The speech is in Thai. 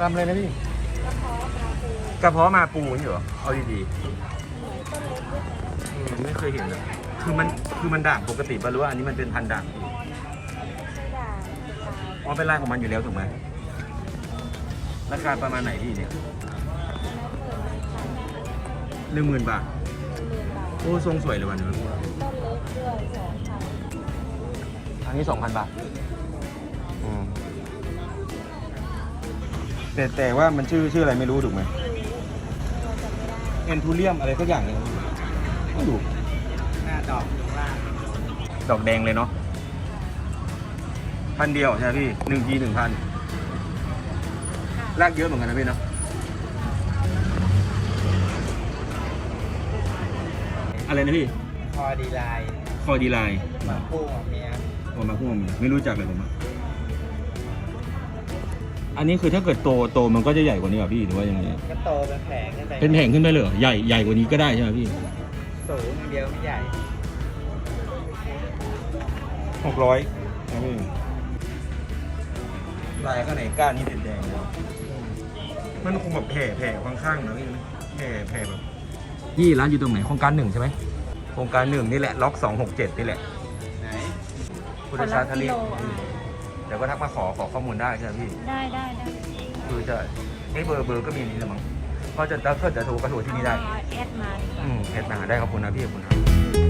ทำอะไรนะพี่กระเพาะมาปูนี่เหรอเอาดีเหมือนต้นเล็กด้วยแต่ๆอืมไม่เคยเห็นเลยคือมันคือมันด่างปกติป่ะหรือว่าอันนี้มันเป็นพันธุ์ด่างพี่ไม่ใช่ด่างเป็นตายอ๋อเป็นลายของมันอยู่แล้วถูกไหมราคาประมาณไหนพี่เนี่ยอันนั้นหมื่นหนึ่งพันหนึ่งหมื่นบาทหมื่นบาทโอ้ทรงสวยเลยวันนี้ต้นเล็กด้วยสองพันอันนี้สองพันบาทอืม แต่แต่ว่ามันชื่อชื่ออะไรไม่รู้ถูกไหมเราจะไม่ได้เอ็นทูเรียมอะไรสักอย่างหนึงไม่รู้หน้าดอกอยู่ข้างล่างดอกแดงเลยเนาะพันเดียวใช่ไหมพี่หนึ่งทีหนึ่งพันรากเยอะเหมือนกันนะพี่เนาะอะไรนะพี่พอดีไลน์คอดีไลน์หมาคู่ของเมีย ผมมาพ่วงไม่รู้จักเลยผมอะ อันนี้คือถ้าเกิดโตโตมันก็จะใหญ่กว่านี้เหรอพี่หรือว่ายังไงก็โตเป็นแผงขึ้นไปเป็นแผงขึ้นไปเลยเหรอใหญ่ใหญ่กว่านี้ก็ได้ใช่ไหมพี่สูงอย่างเดียวไม่ใหญ่หกร้อยนะพี่ลายข้างในก้านนี่แดงๆเลยมันคงแบบแผ่แผ่ข้างๆนะพี่นะแผ่แผ่แบบพี่ร้านอยู่ตรงไหนโครงการหนึ่งใช่ไหมโครงการหนึ่งนี่แหละล็อกสองหกเจ็ดนี่แหละไหนพุทธชาติทะเลเดี๋ยวก็ทักมาขอขอข้อมูลได้ใช่ไหมพี่ ได้ได้ได้คือจะไอ้เบอร์เบอร์ก็มีนี่แหละมั้งก็จะถ้าเกิดจะโทรก็โทรที่นี่ได้ เอาแอดมาดีกว่า อืมแอดมาได้ขอบคุณนะพี่ขอบคุณครับ